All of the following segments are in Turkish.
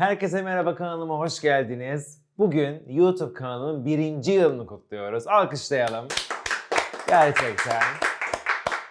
Herkese merhaba kanalıma hoş geldiniz. Bugün YouTube kanalımın birinci yılını kutluyoruz. Alkışlayalım. Gerçekten.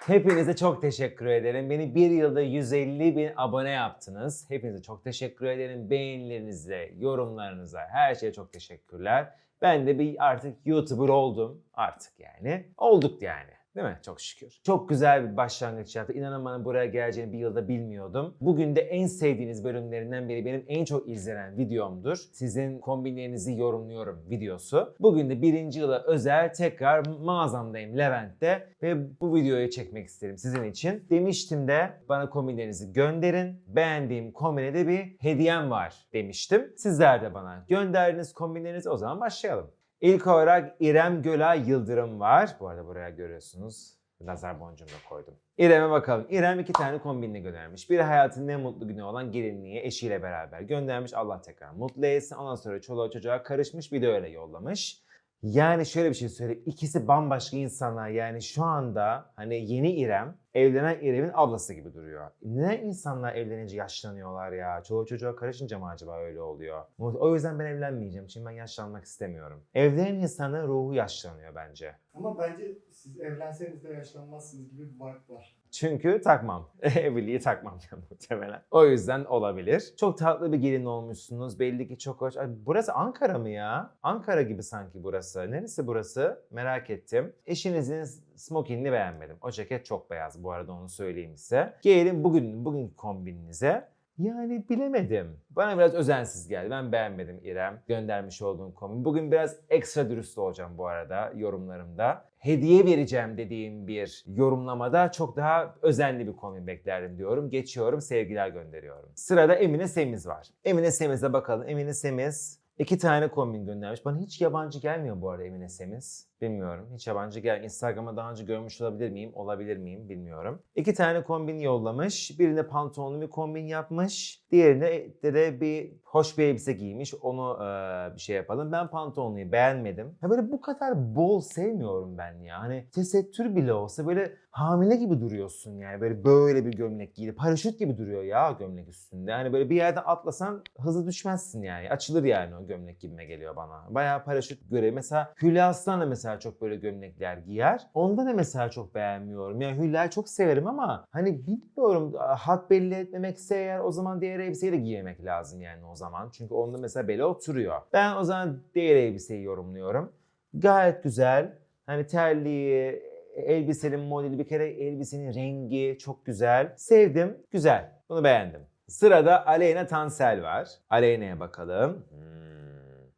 Hepinize çok teşekkür ederim. Beni bir yılda 150 bin abone yaptınız. Hepinize çok teşekkür ederim. Beğenilerinize, yorumlarınıza, her şeye çok teşekkürler. Ben de bir artık YouTuber oldum. Artık yani. Olduk yani. Değil mi? Çok şükür. Çok güzel bir başlangıç yaptı. İnanın bana buraya geleceğini bir yılda bilmiyordum. Bugün de en sevdiğiniz bölümlerinden biri benim en çok izlenen videomdur. Sizin kombinlerinizi yorumluyorum videosu. Bugün de birinci yıla özel tekrar mağazamdayım Levent'te ve bu videoyu çekmek isterim sizin için. Demiştim de bana kombinlerinizi gönderin. Beğendiğim kombine de bir hediyem var demiştim. Sizler de bana gönderdiğiniz kombinlerinizi o zaman başlayalım. İlk olarak İrem Gölay Yıldırım var. Bu arada buraya görüyorsunuz. Nazar boncuğumu da koydum. İrem'e bakalım. İrem iki tane kombinle göndermiş. Biri hayatının en mutlu günü olan gelinliği eşiyle beraber göndermiş. Allah tekrar mutlu etsin. Ondan sonra çoluğa çocuğa karışmış. Bir de öyle yollamış. Yani şöyle bir şey söyleyeyim. İkisi bambaşka insanlar. Yani şu anda hani yeni İrem evlenen İrem'in ablası gibi duruyor. Ne insanlar evlenince yaşlanıyorlar ya? Çoluğa çocuğa karışınca mı acaba öyle oluyor? O yüzden ben evlenmeyeceğim. Şimdi ben yaşlanmak istemiyorum. Evlenen insanların ruhu yaşlanıyor bence. Ama bence siz evlenseniz de yaşlanmazsınız gibi bir fark var. Çünkü takmam. Evliliği takmam muhtemelen. O yüzden olabilir. Çok tatlı bir gelin olmuşsunuz. Belli ki çok hoş. Ay, burası Ankara mı ya? Ankara gibi sanki burası. Neresi burası? Merak ettim. Eşinizin smokinini beğenmedim. O ceket çok beyaz bu arada onu söyleyeyim size. Gelelim bugün bugün kombininize. Yani bilemedim. Bana biraz özensiz geldi. Ben beğenmedim İrem. Göndermiş olduğun kombin. Bugün biraz ekstra dürüst olacağım bu arada yorumlarımda. Hediye vereceğim dediğim bir yorumlamada çok daha özenli bir kombin beklerdim diyorum. Geçiyorum, sevgiler gönderiyorum. Sırada Emine Semiz var. Emine Semiz'e bakalım. Emine Semiz iki tane kombin göndermiş. Bana hiç yabancı gelmiyor bu arada Emine Semiz. Bilmiyorum. Hiç yabancı gel. Instagram'a daha önce görmüş olabilir miyim? Olabilir miyim? Bilmiyorum. İki tane kombin yollamış. Birine pantolonlu bir kombin yapmış. Diğerine de, bir hoş bir elbise giymiş. Onu eee, bir şey yapalım. Ben pantolonluyu beğenmedim. Ha böyle bu kadar bol sevmiyorum ben ya. Hani tesettür bile olsa böyle hamile gibi duruyorsun yani. Böyle böyle bir gömlek giyip paraşüt gibi duruyor ya gömlek üstünde. Hani böyle bir yerden atlasan hızlı düşmezsin yani. Açılır yani o gömlek gibime geliyor bana. Bayağı paraşüt görevi. Mesela Hülya Aslan da mesela çok böyle gömlekler giyer. Onda da mesela çok beğenmiyorum. Yani Hülya'yı çok severim ama hani bilmiyorum hat belli etmemekse eğer o zaman diğer elbiseyi de giymek lazım yani o zaman. Çünkü onda mesela bele oturuyor. Ben o zaman diğer elbiseyi yorumluyorum. Gayet güzel. Hani terliği, elbisenin modeli bir kere elbisenin rengi çok güzel. Sevdim. Güzel. Bunu beğendim. Sırada Aleyna Tansel var. Aleyna'ya bakalım. Hmm.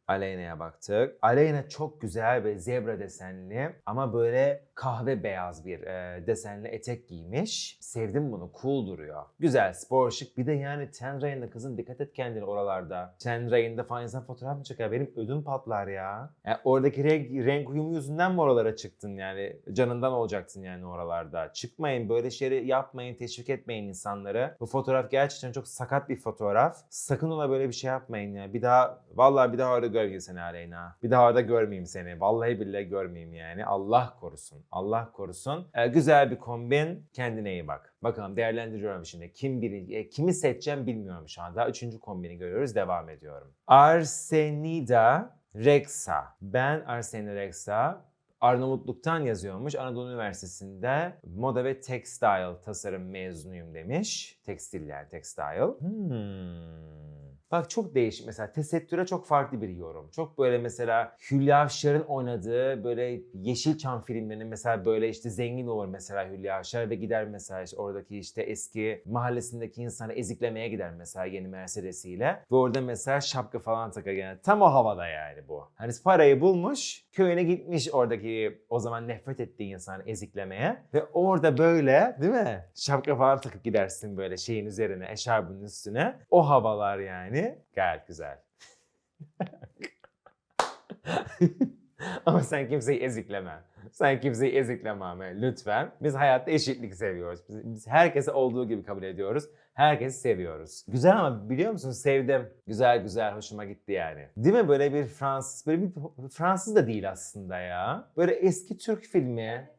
Aleyna'ya baktık. Aleyna çok güzel ve zebra desenli ama böyle kahve beyaz bir e, desenli etek giymiş. Sevdim bunu. Cool duruyor. Güzel, spor şık. Bir de yani ten rayında kızın dikkat et kendine oralarda. Ten rayında falan insan fotoğraf mı çeker? Benim ödüm patlar ya. Yani oradaki renk, renk uyumu yüzünden mi oralara çıktın yani? Canından olacaksın yani oralarda. Çıkmayın böyle şeyleri yapmayın, teşvik etmeyin insanları. Bu fotoğraf gerçekten çok sakat bir fotoğraf. Sakın ona böyle bir şey yapmayın ya. Bir daha, vallahi bir daha orada görmeyeyim seni Aleyna. Bir daha orada görmeyeyim seni. Vallahi billahi görmeyeyim yani. Allah korusun. Allah korusun. Ee, güzel bir kombin. Kendine iyi bak. Bakalım değerlendiriyorum şimdi. Kim birinci, e, kimi seçeceğim bilmiyorum şu anda. Üçüncü kombini görüyoruz. Devam ediyorum. Arsenida Rexa. Ben Arsenida Rexa. Arnavutluk'tan yazıyormuş. Anadolu Üniversitesi'nde moda ve textile tasarım mezunuyum demiş. Tekstil yani textile. Hmm. Bak çok değişik mesela tesettüre çok farklı bir yorum. Çok böyle mesela Hülya Avşar'ın oynadığı böyle Yeşilçam filmlerinin mesela böyle işte zengin olur mesela Hülya Avşar ve gider mesela işte oradaki işte eski mahallesindeki insanı eziklemeye gider mesela yeni Mercedes'iyle. Ve orada mesela şapka falan takar yani. Tam o havada yani bu. Hani parayı bulmuş, köyüne gitmiş oradaki o zaman nefret ettiği insanı eziklemeye. Ve orada böyle değil mi? Şapka falan takıp gidersin böyle şeyin üzerine, eşarbının üstüne. O havalar yani. Gayet güzel. Ama sen kimseyi ezikleme. Sen kimseyi ezikleme ama lütfen. Biz hayatta eşitlik seviyoruz. Biz, biz herkesi olduğu gibi kabul ediyoruz. Herkesi seviyoruz. Güzel ama biliyor musun sevdim. Güzel güzel hoşuma gitti yani. Değil mi böyle bir Fransız, böyle bir Fransız da değil aslında ya. Böyle eski Türk filmi.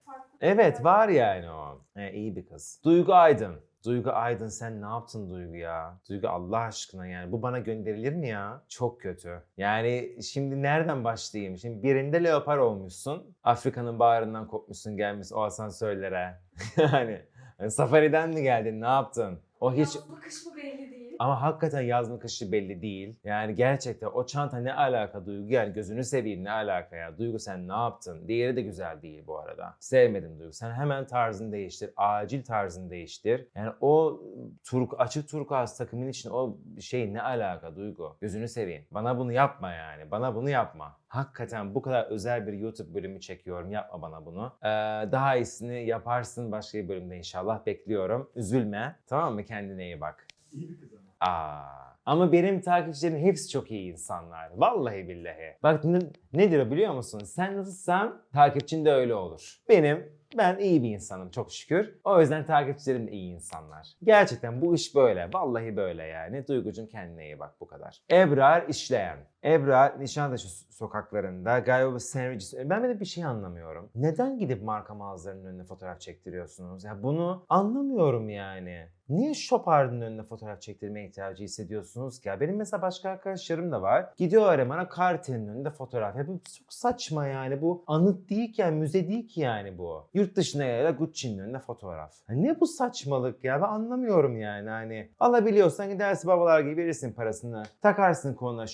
Evet var yani o. He, iyi bir kız. Duygu Aydın. Duygu Aydın sen ne yaptın Duygu ya? Duygu Allah aşkına yani bu bana gönderilir mi ya? Çok kötü. Yani şimdi nereden başlayayım? Şimdi birinde leopar olmuşsun. Afrika'nın bağrından kopmuşsun gelmişsin o asansörlere. yani hani safariden mi geldin ne yaptın? O hiç Yalnız bu kış mı belli değil. Ama hakikaten yaz mı kışı belli değil. Yani gerçekten o çanta ne alaka Duygu? Yani gözünü seveyim ne alaka ya? Duygu sen ne yaptın? Diğeri de güzel değil bu arada. Sevmedim Duygu. Sen hemen tarzını değiştir. Acil tarzını değiştir. Yani o turk, açık turkuaz takımın için o şey ne alaka Duygu? Gözünü seveyim. Bana bunu yapma yani. Bana bunu yapma. Hakikaten bu kadar özel bir YouTube bölümü çekiyorum. Yapma bana bunu. Ee, daha iyisini yaparsın başka bir bölümde inşallah. Bekliyorum. Üzülme. Tamam mı? Kendine iyi bak. İyi bir kız. Aa. Ama benim takipçilerim hepsi çok iyi insanlar. Vallahi billahi. Bak ne, nedir o biliyor musun? Sen nasılsan takipçin de öyle olur. Benim ben iyi bir insanım çok şükür. O yüzden takipçilerim de iyi insanlar. Gerçekten bu iş böyle. Vallahi böyle yani. Duygucum kendine iyi bak bu kadar. Ebrar işleyen. Ebrar Nişantaşı sokaklarında galiba bu sandwich... Ben de bir şey anlamıyorum. Neden gidip marka mağazalarının önüne fotoğraf çektiriyorsunuz? Ya bunu anlamıyorum yani. Niye Shopard'ın önüne fotoğraf çektirmeye ihtiyacı hissediyorsunuz ki? Benim mesela başka arkadaşlarım da var. Gidiyorlar hemen Cartier'in önünde fotoğraf. Ya bu çok saçma yani. Bu anıt değil ki yani müze değil ki yani bu. Yurt dışına ya da Gucci'nin önünde fotoğraf. Ya ne bu saçmalık ya? Ben anlamıyorum yani. Hani alabiliyorsan gidersin babalar gibi verirsin parasını. Takarsın koluna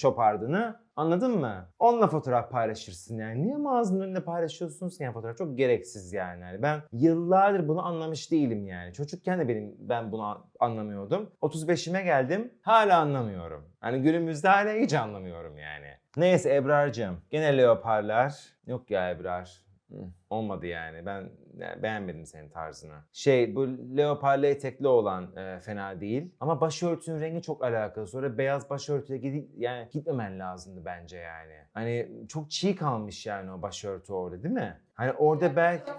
Shopard'ını. Anladın mı? Onunla fotoğraf paylaşırsın yani. Niye mağazanın önünde paylaşıyorsunuz ki yani fotoğraf? Çok gereksiz yani. yani. Ben yıllardır bunu anlamış değilim yani. Çocukken de benim ben bunu an- anlamıyordum. 35'ime geldim hala anlamıyorum. Hani günümüzde hala hiç anlamıyorum yani. Neyse Ebrar'cığım. Gene leoparlar. Yok ya Ebrar. Hı, Olmadı yani. Ben yani beğenmedim senin tarzını. Şey bu leoparlı etekli olan e, fena değil. Ama başörtünün rengi çok alakalı. Sonra beyaz başörtüye gidip yani gitmemen lazımdı bence yani. Hani çok çiğ kalmış yani o başörtü orada değil mi? Hani orada belki...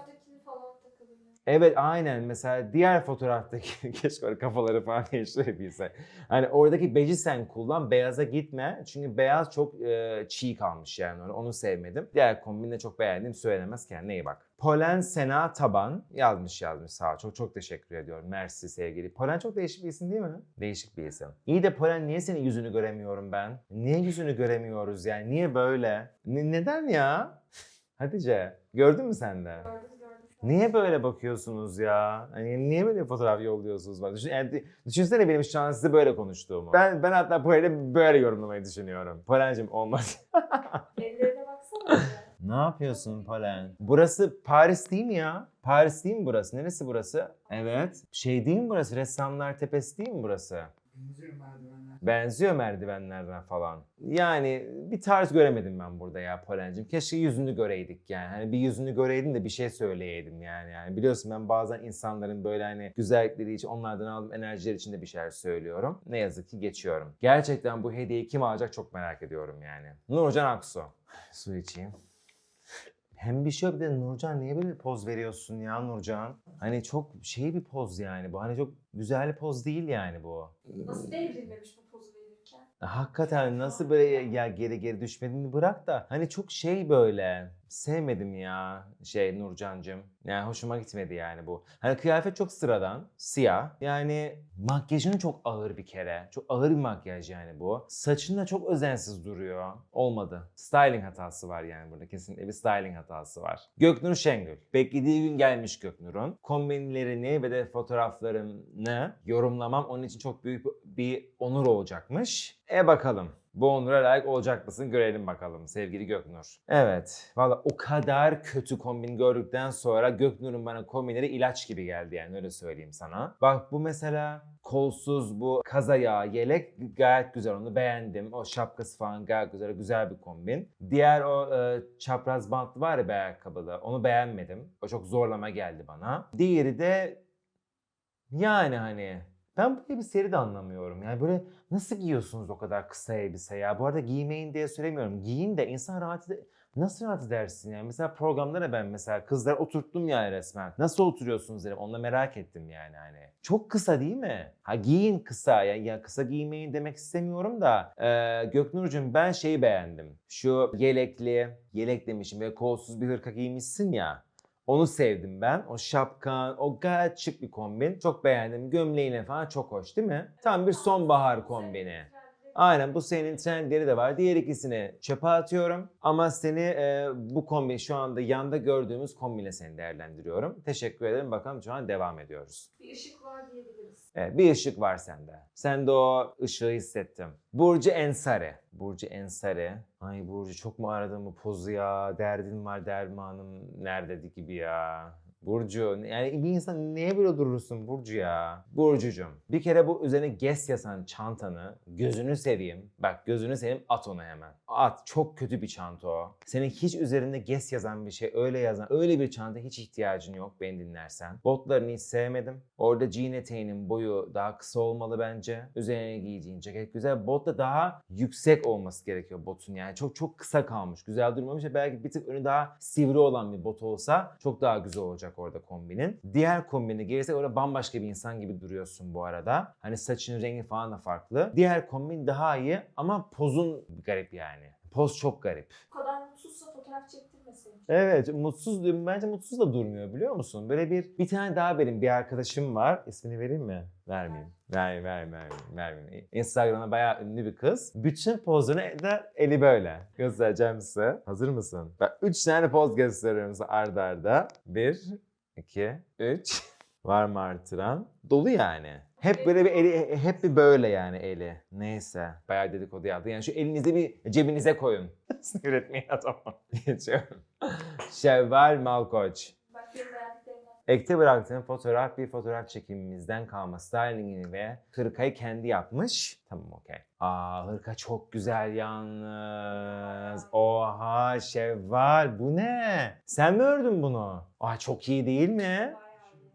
Evet aynen mesela diğer fotoğraftaki keşke kafaları falan değiştirebilse. Hani oradaki beci sen kullan beyaza gitme. Çünkü beyaz çok e, çiğ kalmış yani onu, onu sevmedim. Diğer kombini de çok beğendim söylemez kendine iyi bak. Polen Sena Taban yazmış yazmış sağ ol. Çok çok teşekkür ediyorum. Mersi sevgili. Polen çok değişik bir isim değil mi? Değişik bir isim. İyi de Polen niye senin yüzünü göremiyorum ben? Niye yüzünü göremiyoruz yani? Niye böyle? Ne- neden ya? Hatice gördün mü sen de? Gördüm. Niye böyle bakıyorsunuz ya? Hani niye böyle fotoğraf yolluyorsunuz bana? Düşün, yani düşünsene benim şu an size böyle konuştuğumu. Ben ben hatta böyle böyle yorumlamayı düşünüyorum. Polen'cim olmaz. Ellerine baksana. ne yapıyorsun Polen? Burası Paris değil mi ya? Paris değil mi burası? Neresi burası? Evet. Şey değil mi burası? Ressamlar Tepesi değil mi burası? Benziyor merdivenler. Benziyor merdivenlerden falan. Yani bir tarz göremedim ben burada ya Polen'cim. Keşke yüzünü göreydik yani. Hani bir yüzünü göreydin de bir şey söyleyeydim yani. yani. Biliyorsun ben bazen insanların böyle hani güzellikleri için onlardan aldığım enerjiler için de bir şeyler söylüyorum. Ne yazık ki geçiyorum. Gerçekten bu hediyeyi kim alacak çok merak ediyorum yani. Nurcan Aksu. Su içeyim. Hem bir şey yok bir de Nurcan niye böyle poz veriyorsun ya Nurcan? Hani çok şey bir poz yani bu. Hani çok güzel bir poz değil yani bu. Nasıl devrilmemiş bu? Hakikaten nasıl böyle ya geri geri düşmediğini bırak da hani çok şey böyle sevmedim ya şey Nurcancım. Yani hoşuma gitmedi yani bu. Hani kıyafet çok sıradan, siyah. Yani makyajın çok ağır bir kere. Çok ağır bir makyaj yani bu. Saçın da çok özensiz duruyor. Olmadı. Styling hatası var yani burada. Kesinlikle bir styling hatası var. Göknur Şengül. Beklediği gün gelmiş Göknur'un. Kombinlerini ve de fotoğraflarını yorumlamam onun için çok büyük bir onur olacakmış. E bakalım. Bu onura layık olacak mısın görelim bakalım sevgili Göknur. Evet. Valla o kadar kötü kombin gördükten sonra Göknur'un bana kombinleri ilaç gibi geldi yani öyle söyleyeyim sana. Bak bu mesela kolsuz bu kaza yağı yelek gayet güzel onu beğendim. O şapkası falan gayet güzel güzel bir kombin. Diğer o e, çapraz bantlı var ya bir ayakkabıda onu beğenmedim. O çok zorlama geldi bana. Diğeri de yani hani ben böyle bir seri de anlamıyorum. Yani böyle nasıl giyiyorsunuz o kadar kısa elbise ya? Bu arada giymeyin diye söylemiyorum. Giyin de insan rahat ede- Nasıl rahat edersin yani? Mesela programda da ben mesela kızlar oturttum yani resmen. Nasıl oturuyorsunuz dedim. Onu da merak ettim yani hani. Çok kısa değil mi? Ha giyin kısa. Ya, ya kısa giymeyin demek istemiyorum da. Ee, Göknurcuğum ben şeyi beğendim. Şu yelekli, yelek demişim ve kolsuz bir hırka giymişsin ya. Onu sevdim ben. O şapkan, o gayet şık bir kombin. Çok beğendim. Gömleğine falan çok hoş değil mi? Tam bir sonbahar kombini. Aynen bu senin trendleri de var. Diğer ikisini çöpe atıyorum. Ama seni e, bu kombin şu anda yanda gördüğümüz kombine seni değerlendiriyorum. Teşekkür ederim. Bakalım şu an devam ediyoruz. Bir ışık var diyebiliriz. Evet, bir ışık var sende. Sende o ışığı hissettim. Burcu Ensari. Burcu Ensari. Ay Burcu çok mu aradın bu pozu ya? Derdin var dermanım nerededi gibi ya. Burcu yani bir insan niye böyle durursun Burcu ya? Burcucum bir kere bu üzerine GES yazan çantanı gözünü seveyim. Bak gözünü seveyim at onu hemen. At çok kötü bir çanta o. Senin hiç üzerinde GES yazan bir şey öyle yazan öyle bir çanta hiç ihtiyacın yok beni dinlersen. Botlarını hiç sevmedim. Orada jean eteğinin boyu daha kısa olmalı bence. Üzerine giyeceğin ceket güzel. Bot da daha yüksek olması gerekiyor botun yani. Çok çok kısa kalmış. Güzel durmamış. Belki bir tık önü daha sivri olan bir bot olsa çok daha güzel olacak orada kombinin. Diğer kombini gelirsek orada bambaşka bir insan gibi duruyorsun bu arada. Hani saçın rengi falan da farklı. Diğer kombin daha iyi ama pozun garip yani. Poz çok garip. Bu kadar mutsuzsa fotoğraf çektirmeseydin. Evet mutsuz. Bence mutsuz da durmuyor biliyor musun? Böyle bir bir tane daha benim bir arkadaşım var. İsmini vereyim mi? Vermeyeyim. Vermeyeyim, vermeyeyim, vermeyeyim, vermeyeyim. Instagram'da bayağı ünlü bir kız. Bütün pozunu da eli böyle. Göstereceğim size. Hazır mısın? Ben 3 tane poz gösteriyorum size arda arda. 1, 2, 3. Var mı artıran? Dolu yani. Hep böyle bir eli, hep bir böyle yani eli. Neyse. Bayağı dedikodu yaptı. Yani şu elinizi bir cebinize koyun. Üretmeyin adamı. Geçiyorum. Şevval Malkoç. Ekte bıraktığım fotoğraf bir fotoğraf çekimimizden kalma stylingini ve hırkayı kendi yapmış. Tamam okey. Aa hırka çok güzel yalnız. Oha Şevval bu ne? Sen mi ördün bunu? Aa çok iyi değil mi?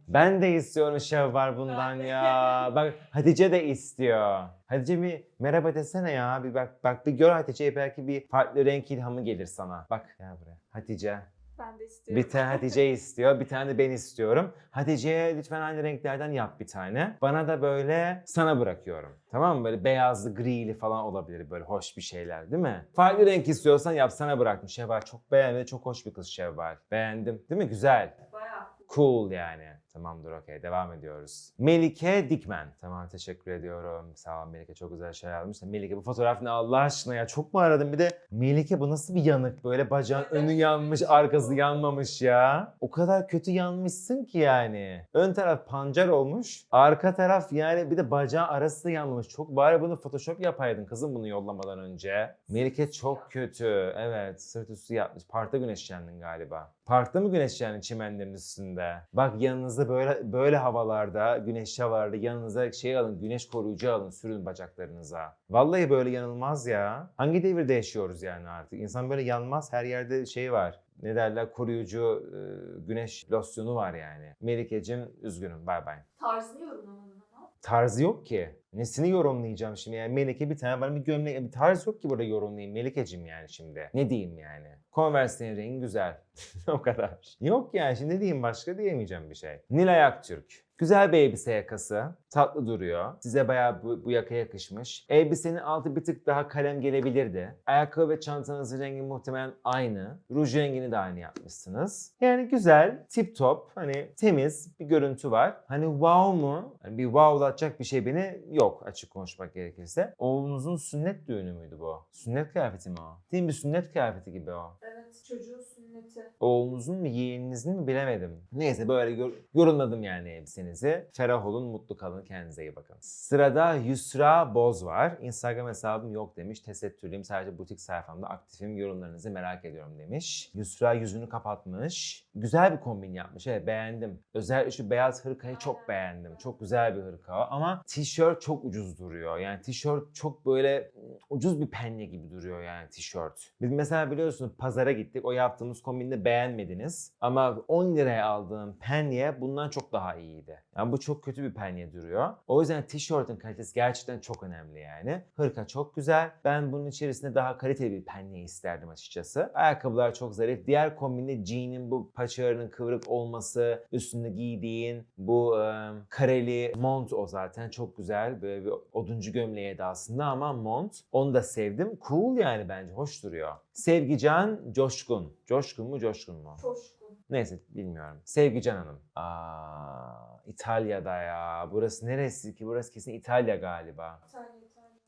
Ben de istiyorum Şevval bundan ya. Bak Hatice de istiyor. Hatice bir merhaba desene ya. Bir bak bak bir gör Hatice'ye belki bir farklı renk ilhamı gelir sana. Bak gel buraya. Hatice. Ben de istiyorum. Bir tane Hatice istiyor, bir tane de ben istiyorum. Hatice'ye lütfen aynı renklerden yap bir tane. Bana da böyle sana bırakıyorum. Tamam mı? Böyle beyazlı, grili falan olabilir böyle hoş bir şeyler değil mi? Farklı renk istiyorsan yap sana bıraktım. Şevval çok beğendi, çok hoş bir kız Şevval. Beğendim. Değil mi? Güzel. Bayağı. Cool yani. Tamamdır okey devam ediyoruz. Melike Dikmen. Tamam teşekkür ediyorum. Sağ ol Melike çok güzel şey yazmış. da Melike bu fotoğraf ne Allah aşkına ya çok mu aradın bir de Melike bu nasıl bir yanık böyle bacağın önü yanmış arkası yanmamış ya. O kadar kötü yanmışsın ki yani. Ön taraf pancar olmuş arka taraf yani bir de bacağın arası da yanmamış. Çok bari bunu photoshop yapaydın kızım bunu yollamadan önce. Melike çok kötü evet sırt üstü yapmış. Parkta güneşlendin galiba. Parkta mı güneşlendin çimenlerin üstünde? Bak yanınızda böyle böyle havalarda, güneşli havalarda yanınıza şey alın, güneş koruyucu alın, sürün bacaklarınıza. Vallahi böyle yanılmaz ya. Hangi devirde yaşıyoruz yani artık? İnsan böyle yanmaz, her yerde şey var. Ne derler koruyucu e, güneş losyonu var yani. Melike'cim üzgünüm bay bay. Tarzını yorumlamadın ama. Tarzı yok ki. Nesini yorumlayacağım şimdi yani Melike bir tane bana bir gömlek bir tarz yok ki burada yorumlayayım Melike'cim yani şimdi. Ne diyeyim yani? Converse'nin rengi güzel. o kadar. Yok yani şimdi diyeyim başka diyemeyeceğim bir şey. Nilay Aktürk. Güzel bir elbise yakası. Tatlı duruyor. Size bayağı bu, bu yaka yakışmış. Elbisenin altı bir tık daha kalem gelebilirdi. Ayakkabı ve çantanızın rengi muhtemelen aynı. Ruj rengini de aynı yapmışsınız. Yani güzel, tip top, hani temiz bir görüntü var. Hani wow mu? Hani bir wowlatacak bir şey beni yok açık konuşmak gerekirse. Oğlunuzun sünnet düğünü müydü bu? Sünnet kıyafeti mi o? Değil mi? Bir sünnet kıyafeti gibi o. Evet çocuğun sünneti. Oğlunuzun mu yeğeninizin mi bilemedim. Neyse böyle yor- yorumladım yani elbisenizi. Ferah olun, mutlu kalın, kendinize iyi bakın. Sırada Yusra Boz var. Instagram hesabım yok demiş. Tesettürlüyüm. Sadece butik sayfamda aktifim. Yorumlarınızı merak ediyorum demiş. Yusra yüzünü kapatmış. Güzel bir kombin yapmış. Evet beğendim. Özellikle şu beyaz hırkayı çok beğendim. Çok güzel bir hırka ama tişört çok ucuz duruyor. Yani tişört çok böyle mm, ucuz bir penye gibi duruyor yani tişört. Biz mesela biliyorsunuz pazara gittik. O yaptığımız kombini beğenmediniz. Ama 10 liraya aldığım penye bundan çok daha iyiydi. Yani bu çok kötü bir penye duruyor. O yüzden tişörtün kalitesi gerçekten çok önemli yani. Hırka çok güzel. Ben bunun içerisinde daha kaliteli bir penye isterdim açıkçası. Ayakkabılar çok zarif. Diğer kombinde jean'in bu paçalarının kıvrık olması, üstünde giydiğin bu e, kareli mont o zaten çok güzel. Böyle bir oduncu gömleği edasında ama mont. Onu da sevdim. Cool yani bence. Hoş duruyor. Sevgican Coşkun. Coşkun mu Coşkun mu? Coşkun. Neyse bilmiyorum. Sevgi Can Hanım. Aa, İtalya'da ya. Burası neresi ki? Burası kesin İtalya galiba. İtalya,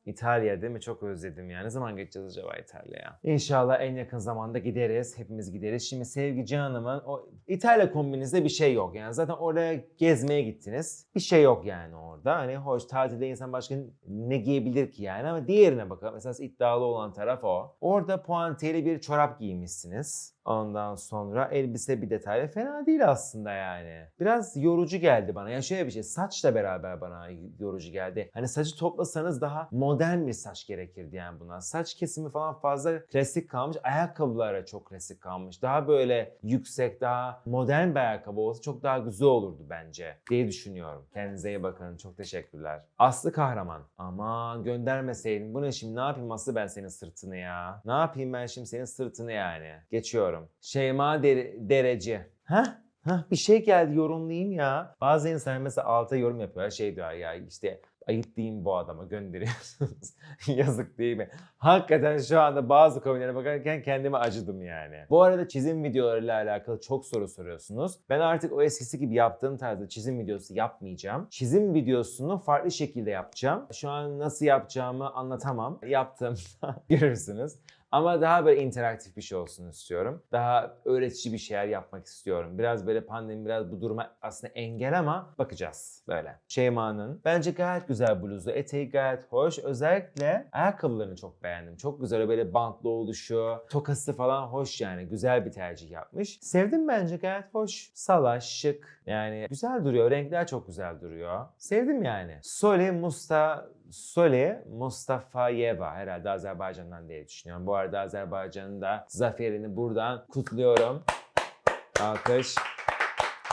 İtalya. Değil mi? Çok özledim ya. Ne zaman geçeceğiz acaba İtalya'ya? İnşallah en yakın zamanda gideriz. Hepimiz gideriz. Şimdi Sevgi Hanım'ın o İtalya kombinizde bir şey yok. Yani zaten oraya gezmeye gittiniz. Bir şey yok yani orada. Hani hoş tatilde insan başka ne giyebilir ki yani ama diğerine bakalım. Esas iddialı olan taraf o. Orada puantiyeli bir çorap giymişsiniz. Ondan sonra elbise bir detaylı fena değil aslında yani. Biraz yorucu geldi bana. Ya şöyle bir şey saçla beraber bana yorucu geldi. Hani saçı toplasanız daha modern bir saç gerekirdi yani buna. Saç kesimi falan fazla klasik kalmış. Ayakkabılara çok klasik kalmış. Daha böyle yüksek, daha modern bir ayakkabı olsa çok daha güzel olurdu bence diye düşünüyorum. Kendinize iyi bakın. Çok teşekkürler. Aslı Kahraman. Aman göndermeseydin. Bu ne şimdi? Ne yapayım Aslı ben senin sırtını ya? Ne yapayım ben şimdi senin sırtını yani? Geçiyorum. Şeyma Der- Derece. Heh? Heh, bir şey geldi yorumlayayım ya. Bazı insanlar mesela alta yorum yapıyor. Şey diyor ya işte ayıp değil mi bu adama gönderiyorsunuz. Yazık değil mi? Hakikaten şu anda bazı konulara bakarken kendime acıdım yani. Bu arada çizim videolarıyla alakalı çok soru soruyorsunuz. Ben artık o eskisi gibi yaptığım tarzda çizim videosu yapmayacağım. Çizim videosunu farklı şekilde yapacağım. Şu an nasıl yapacağımı anlatamam. Yaptığımda görürsünüz. Ama daha böyle interaktif bir şey olsun istiyorum. Daha öğretici bir şeyler yapmak istiyorum. Biraz böyle pandemi biraz bu duruma aslında engel ama bakacağız böyle. Şeyma'nın bence gayet güzel bluzu. Eteği gayet hoş. Özellikle ayakkabılarını çok beğendim. Çok güzel böyle bantlı oluşu. Tokası falan hoş yani. Güzel bir tercih yapmış. Sevdim bence gayet hoş. Salaş, şık. Yani güzel duruyor. Renkler çok güzel duruyor. Sevdim yani. Sole Musta Sole Mustafayeva herhalde Azerbaycan'dan diye düşünüyorum. Bu arada Azerbaycan'ın da zaferini buradan kutluyorum. Alkış.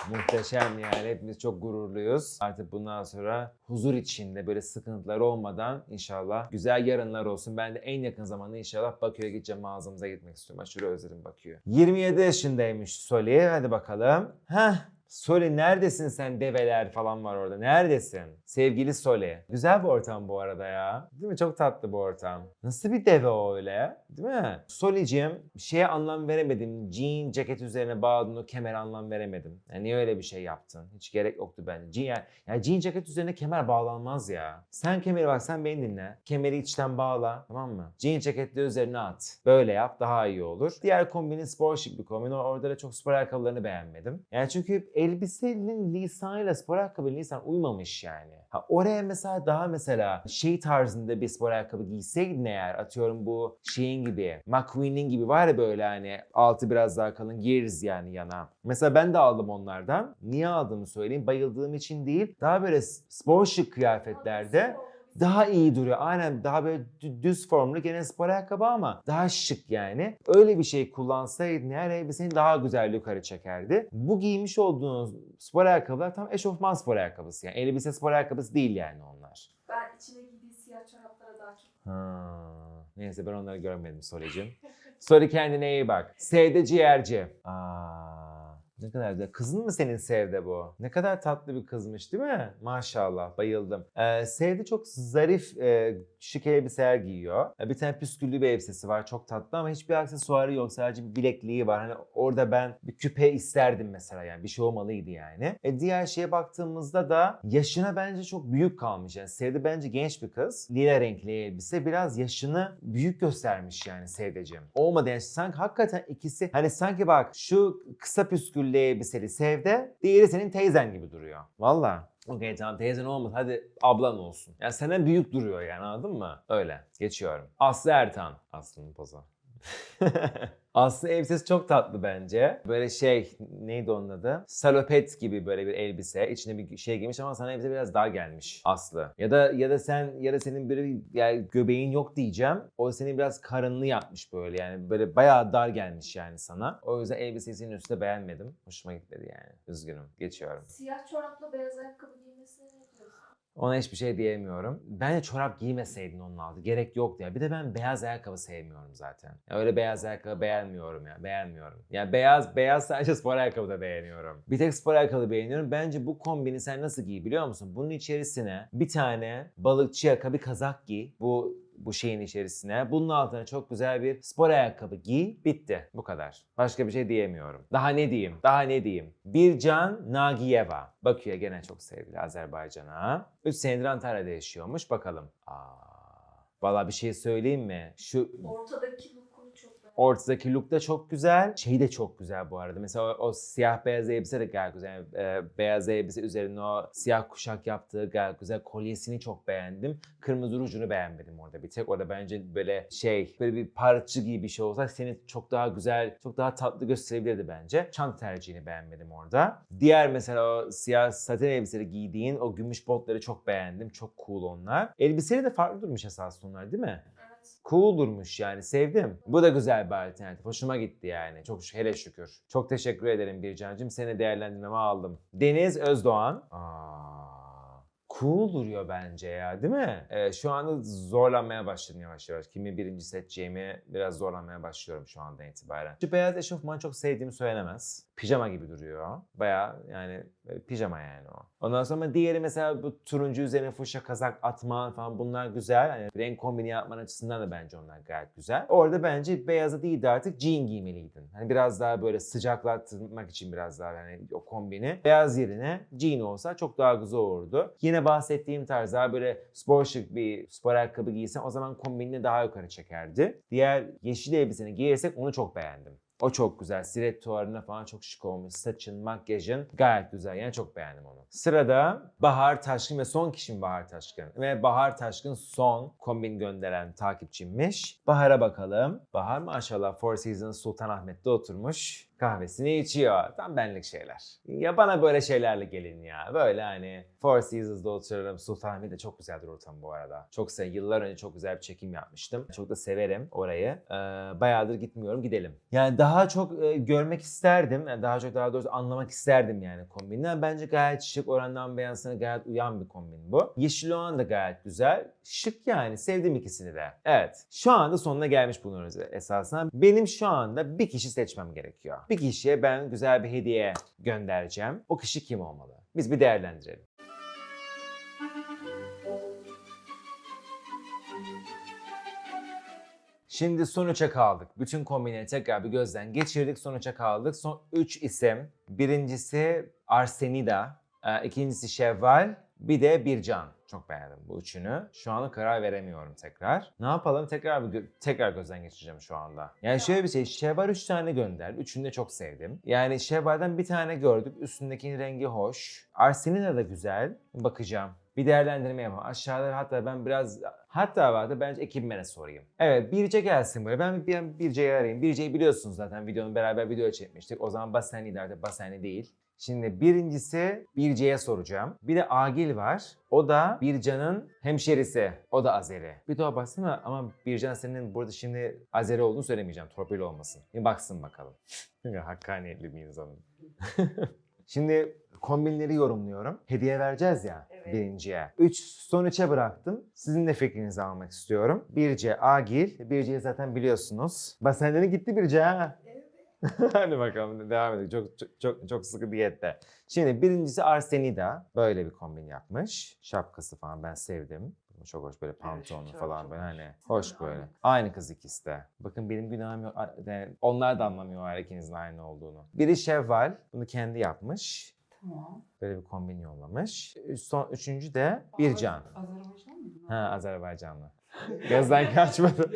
Muhteşem yani hepimiz çok gururluyuz. Artık bundan sonra huzur içinde böyle sıkıntılar olmadan inşallah güzel yarınlar olsun. Ben de en yakın zamanda inşallah Bakü'ye gideceğim mağazamıza gitmek istiyorum. Aşırı özledim Bakü'yü. 27 yaşındaymış Soli. Hadi bakalım. Heh Soli neredesin sen develer falan var orada. Neredesin? Sevgili Soli. Güzel bir ortam bu arada ya. Değil mi? Çok tatlı bu ortam. Nasıl bir deve o öyle? Değil mi? Soli'cim şeye anlam veremedim. Jean ceket üzerine bağladın o kemer anlam veremedim. Yani niye öyle bir şey yaptın? Hiç gerek yoktu bence. Jean, yani, yani jean ceket üzerine kemer bağlanmaz ya. Sen kemeri bak sen beni dinle. Kemeri içten bağla tamam mı? Jean ceketli üzerine at. Böyle yap daha iyi olur. Diğer kombinin spor şık bir kombin. Orada da çok spor ayakkabılarını beğenmedim. Yani çünkü elbisenin lisanıyla spor ayakkabının lisan uymamış yani. Ha, oraya mesela daha mesela şey tarzında bir spor ayakkabı giyseydin eğer atıyorum bu şeyin gibi McQueen'in gibi var ya böyle hani altı biraz daha kalın giyeriz yani yana. Mesela ben de aldım onlardan. Niye aldığımı söyleyeyim. Bayıldığım için değil. Daha böyle spor şık kıyafetlerde daha iyi duruyor. Aynen daha böyle dü- düz formlu gene spor ayakkabı ama daha şık yani. Öyle bir şey kullansaydın her elbisenin daha güzel yukarı çekerdi. Bu giymiş olduğunuz spor ayakkabılar tam eşofman spor ayakkabısı yani. Elbise spor ayakkabısı değil yani onlar. Ben içine giydiği siyah çoraplara daha çok Ha. Neyse ben onları görmedim Soru'cum. Soru kendine iyi bak. Sevde ciğerci. Aa, ne kadar güzel. Kızın mı senin Sevde bu? Ne kadar tatlı bir kızmış değil mi? Maşallah bayıldım. Ee, Sevde çok zarif e, şık elbiseler giyiyor. Ee, bir tane püsküllü bir elbisesi var çok tatlı ama hiçbir aksesuarı yok. Sadece bir bilekliği var. Hani orada ben bir küpe isterdim mesela yani bir şey olmalıydı yani. E, diğer şeye baktığımızda da yaşına bence çok büyük kalmış. Yani Sevde bence genç bir kız. Lila renkli elbise biraz yaşını büyük göstermiş yani Sevdeciğim. Olmadı yani sanki hakikaten ikisi hani sanki bak şu kısa püsküllü elbiseli Sevde diğeri senin teyzen gibi duruyor. Valla. Okey tamam teyzen olmaz hadi ablan olsun. Yani senden büyük duruyor yani anladın mı? Öyle. Geçiyorum. Aslı Ertan. Aslı'nın pozu. Aslı elbisesi çok tatlı bence. Böyle şey neydi onun adı? Salopet gibi böyle bir elbise. İçine bir şey giymiş ama sana elbise biraz dar gelmiş Aslı. Ya da ya da sen ya da senin bir yani göbeğin yok diyeceğim. O seni biraz karınlı yapmış böyle yani böyle bayağı dar gelmiş yani sana. O yüzden elbisesinin üstüne beğenmedim. Hoşuma gitmedi yani. Üzgünüm. Geçiyorum. Siyah çorapla beyaz ayakkabı giymesine ne diyorsun? Ona hiçbir şey diyemiyorum. Bence çorap giymeseydin onun altı. Gerek yoktu ya. Bir de ben beyaz ayakkabı sevmiyorum zaten. Ya öyle beyaz ayakkabı beğenmiyorum ya. Beğenmiyorum. Ya beyaz beyaz sadece spor ayakkabı da beğeniyorum. Bir tek spor ayakkabı beğeniyorum. Bence bu kombini sen nasıl giy biliyor musun? Bunun içerisine bir tane balıkçı yaka bir kazak giy. Bu bu şeyin içerisine. Bunun altına çok güzel bir spor ayakkabı giy. Bitti. Bu kadar. Başka bir şey diyemiyorum. Daha ne diyeyim? Daha ne diyeyim? Bircan Nagiyeva. Bakü'ye gene çok sevgili Azerbaycan'a. 3 senedir Antalya'da yaşıyormuş. Bakalım. Aa, Valla bir şey söyleyeyim mi? Şu Ortadaki beğendim. Ortadaki look da çok güzel. Şey de çok güzel bu arada. Mesela o, o siyah beyaz elbise de gayet güzel. Yani, e, beyaz elbise üzerine o siyah kuşak yaptığı gayet güzel. Kolyesini çok beğendim. Kırmızı rujunu beğenmedim orada bir tek. Orada bence böyle şey, böyle bir parçı gibi bir şey olsa seni çok daha güzel, çok daha tatlı gösterebilirdi bence. Çanta tercihini beğenmedim orada. Diğer mesela o siyah saten elbiseleri giydiğin o gümüş botları çok beğendim. Çok cool onlar. Elbiseleri de farklı durmuş esasında onlar değil mi? Cool durmuş yani sevdim. Bu da güzel bir alternatif. Hoşuma gitti yani. Çok hele şükür. Çok teşekkür ederim Bircan'cığım. Seni değerlendirmeme aldım. Deniz Özdoğan. Aa, cool duruyor bence ya değil mi? Ee, şu anda zorlanmaya başladım yavaş yavaş. Kimi birinci seçeceğimi biraz zorlanmaya başlıyorum şu andan itibaren. Şu beyaz eşofman çok sevdiğim söylenemez. Pijama gibi duruyor. Baya yani böyle pijama yani o. Ondan sonra diğeri mesela bu turuncu üzerine fuşya kazak atman falan bunlar güzel. Yani renk kombini yapman açısından da bence onlar gayet güzel. Orada bence beyaza değil de artık jean giymeliydin. Hani biraz daha böyle sıcaklatmak için biraz daha yani o kombini. Beyaz yerine jean olsa çok daha güzel olurdu. Yine bahsettiğim tarz daha böyle spor şık bir spor ayakkabı giysen o zaman kombinini daha yukarı çekerdi. Diğer yeşil elbiseni giyersek onu çok beğendim. O çok güzel. Siret tuvarına falan çok şık olmuş. Saçın, makyajın gayet güzel. Yani çok beğendim onu. Sırada Bahar Taşkın ve son kişim Bahar Taşkın. Ve Bahar Taşkın son kombin gönderen takipçimmiş. Bahar'a bakalım. Bahar maşallah Four Seasons Sultanahmet'te oturmuş. Kahvesini içiyor. Tam benlik şeyler. Ya bana böyle şeylerle gelin ya. Böyle hani Four Seasons'da otururum. Sultanahmet'te çok güzeldir ortam bu arada. Çok sev. Yıllar önce çok güzel bir çekim yapmıştım. Çok da severim orayı. Ee, bayağıdır gitmiyorum. Gidelim. Yani daha çok e, görmek isterdim. Yani daha çok daha doğrusu anlamak isterdim yani kombini. Bence gayet şık. Orandan beyansına gayet uyan bir kombin bu. Yeşil olan da gayet güzel. Şık yani. Sevdim ikisini de. Evet. Şu anda sonuna gelmiş bulunuyoruz esasında. Benim şu anda bir kişi seçmem gerekiyor. Bir kişiye ben güzel bir hediye göndereceğim. O kişi kim olmalı? Biz bir değerlendirelim. Şimdi sonuça kaldık. Bütün kombinleri tekrar bir gözden geçirdik. Sonuça kaldık. Son 3 isim. Birincisi Arsenida. e, ikincisi Şevval. Bir de Bircan. Çok beğendim bu üçünü. Şu anda karar veremiyorum tekrar. Ne yapalım? Tekrar gö- tekrar gözden geçireceğim şu anda. Yani şöyle bir şey. Şevval 3 tane gönderdi. Üçünü de çok sevdim. Yani Şevval'den bir tane gördük. Üstündekinin rengi hoş. Arsenida da güzel. Bakacağım. Bir değerlendirme yapalım. Aşağıda hatta ben biraz hatta vardı bence ekibime de sorayım. Evet Birce gelsin buraya. Ben bir Birce'yi arayayım. Birce'yi biliyorsunuz zaten videonun beraber video çekmiştik. O zaman Basenli derdi. Basenli değil. Şimdi birincisi Birce'ye soracağım. Bir de Agil var. O da Bircan'ın hemşerisi. O da Azeri. Bir daha baksana ama Bircan senin burada şimdi Azeri olduğunu söylemeyeceğim. Torpil olmasın. Bir baksın bakalım. Hakkaniyetli bir insanım. Şimdi kombinleri yorumluyorum. Hediye vereceğiz ya Evet. birinciye. 3 son 3'e bıraktım. Sizin de fikrinizi almak istiyorum. Birce Agil. Birce'yi zaten biliyorsunuz. Basenlerin gitti Birce ha. Hadi bakalım devam edelim. Çok, çok, çok, çok sıkı diyette. Şimdi birincisi Arsenida. Böyle bir kombin yapmış. Şapkası falan ben sevdim. Çok hoş böyle pantolonlu çok, falan çok böyle hani hoş böyle. Aynı kız ikisi de. Bakın benim günahım yok. Yani onlar da anlamıyorlar ikinizin aynı olduğunu. Biri Şevval. Bunu kendi yapmış. Tamam. Böyle bir kombin yollamış. Son üçüncü de Bircan. Azerbaycan mı? Ha Azerbaycanlı. Gözden kaçmadı.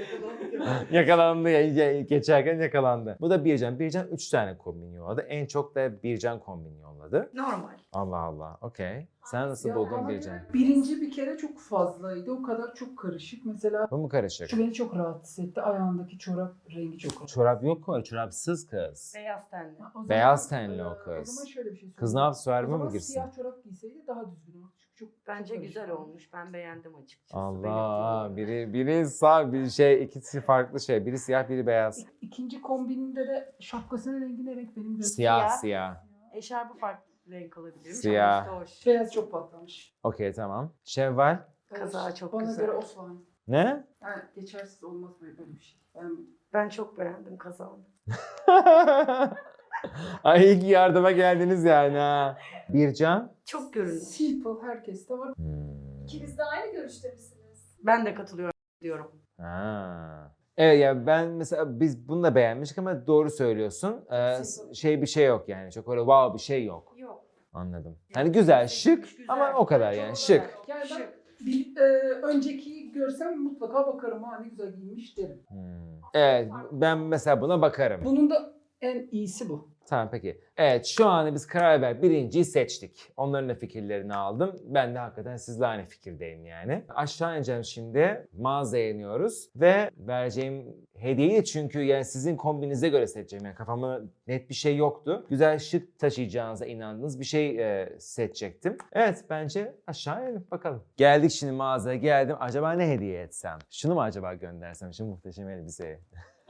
yakalandı. ya- ya- Geçerken yakalandı. Bu da Bircan. Bircan 3 tane kombin yolladı. En çok da Bircan kombin yolladı. Normal. Allah Allah. Okey. Sen nasıl Ya buldun bana Bircan? Birinci bir kere çok fazlaydı. O kadar çok karışık. Mesela Bu mu karışık? şu beni çok rahatsız etti. Ayağındaki çorap rengi çok karışık. Çorap yok mu? Çorapsız kız. Beyaz tenli. Ha, o zaman- Beyaz tenli o Ee, kız. O zaman şöyle bir şey Kız ne söyleyeyim. yapsın? O Suarma zaman mı girsin? siyah çorap giyseydi daha düzgün olur. Çok, Bence çok güzel karışık. olmuş. Ben beğendim açıkçası. Allah. Biri, biri sağ bir şey. ikisi farklı şey. Biri siyah biri beyaz. İk- İkinci kombininde de şapkasının rengi ne renk benim gözüm? Siyah Siyah. siyah. Eşarbı farklı renk olabilir. Siyah. Ama işte hoş. Beyaz çok patlamış. Okey tamam. Şevval. Kazağı çok Bana güzel. göre offline. Ne? Yani geçersiz olmaz böyle böyle bir şey. Ben Ben çok beğendim kazağını. Ay iyi ki yardıma geldiniz yani ha. Bircan. Çok görünüyor. simple herkeste var. Hmm. İkiniz de aynı görüşte misiniz? Ben de katılıyorum. diyorum. Ha. Evet ya ben mesela biz bunu da beğenmiştik ama doğru söylüyorsun. Ee, Kesinlikle. şey bir şey yok yani. Çok öyle wow bir şey yok. Yok. Anladım. Hani güzel, şık Güzel. ama o kadar Çok yani güzel. şık. Yani ben Şık. bir, e, önceki görsem mutlaka bakarım ha ne güzel giymiş derim. Hmm. Evet ben mesela buna bakarım. Bunun da en iyisi bu. Tamam peki. Evet şu anda biz karar ver birinciyi seçtik. Onların da fikirlerini aldım. Ben de hakikaten sizle aynı fikirdeyim yani. Aşağı ineceğim şimdi. Mağazaya iniyoruz. Ve vereceğim hediyeyi çünkü yani sizin kombinize göre seçeceğim. Yani kafamda net bir şey yoktu. Güzel şık taşıyacağınıza inandığınız bir şey e, seçecektim. Evet bence aşağı inelim bakalım. Geldik şimdi mağazaya geldim. Acaba ne hediye etsem? Şunu mu acaba göndersem? Şu muhteşem elbiseyi.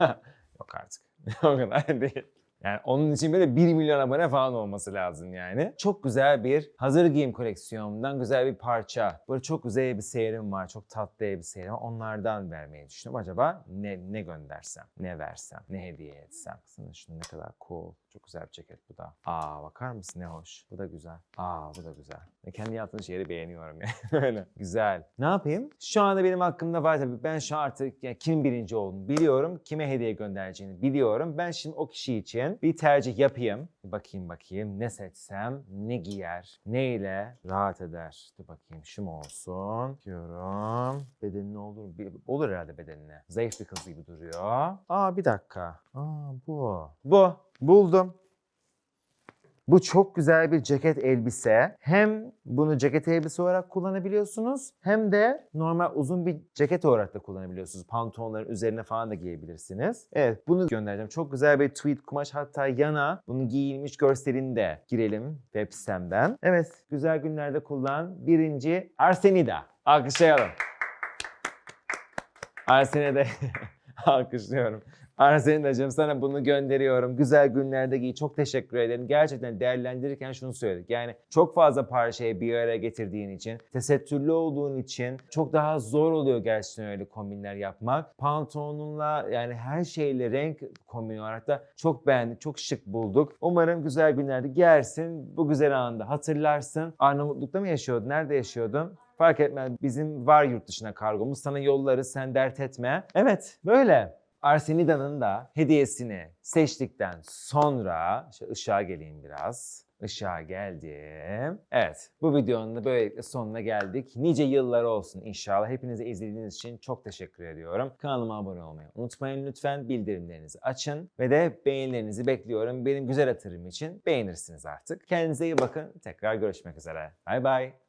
Yok artık. o kadar değil. Yani onun için böyle 1 milyon abone falan olması lazım yani. Çok güzel bir hazır giyim koleksiyonundan güzel bir parça. Böyle çok güzel elbiselerim var. Çok tatlı elbiselerim var. Onlardan vermeyi düşünüyorum. Acaba ne ne göndersem, ne versem, ne hediye etsem. Aslında şunu ne kadar cool. Çok güzel bir ceket bu da. Aa bakar mısın ne hoş. Bu da güzel. Aa bu da güzel. Ve kendi yaptığım şeyleri beğeniyorum yani. Öyle. Güzel. Ne yapayım? Şu anda benim hakkımda var tabii. Ben şu artık yani kimin birinci olduğunu biliyorum. Kime hediye göndereceğini biliyorum. Ben şimdi o kişi için bir tercih yapayım. Bakayım bakayım ne seçsem, ne giyer, ne ile rahat eder. Dur bakayım şu mu olsun? Diyorum. Bedenine olur mu? Olur herhalde bedenine. Zayıf bir kız gibi duruyor. Aa bir dakika. Aa bu. Bu. Buldum. Bu çok güzel bir ceket elbise. Hem bunu ceket elbise olarak kullanabiliyorsunuz hem de normal uzun bir ceket olarak da kullanabiliyorsunuz. Pantolonların üzerine falan da giyebilirsiniz. Evet bunu göndereceğim. Çok güzel bir tweed kumaş hatta yana bunu giyilmiş görselini de girelim web sitemden. Evet güzel günlerde kullan. Birinci Arsenida. Alkışlayalım. Arsenide alkışlıyorum. Arsenida'cığım sana bunu gönderiyorum. Güzel günlerde giy. Çok teşekkür ederim. Gerçekten değerlendirirken şunu söyledik. Yani çok fazla parçayı bir araya getirdiğin için, tesettürlü olduğun için çok daha zor oluyor gerçekten öyle kombinler yapmak. Pantolonunla yani her şeyle renk kombini olarak da çok beğendik. Çok şık bulduk. Umarım güzel günlerde giyersin. Bu güzel anda hatırlarsın. Arnavutluk'ta mı yaşıyordun? Nerede yaşıyordun? Fark etmez. Bizim var yurt dışına kargomuz. Sana yollarız. Sen dert etme. Evet böyle. Arsenida'nın da hediyesini seçtikten sonra işte ışığa geleyim biraz. Işığa geldim. Evet bu videonun da böylelikle sonuna geldik. Nice yıllar olsun inşallah. Hepinize izlediğiniz için çok teşekkür ediyorum. Kanalıma abone olmayı unutmayın lütfen. Bildirimlerinizi açın ve de beğenilerinizi bekliyorum. Benim güzel hatırım için beğenirsiniz artık. Kendinize iyi bakın. Tekrar görüşmek üzere. Bay bay.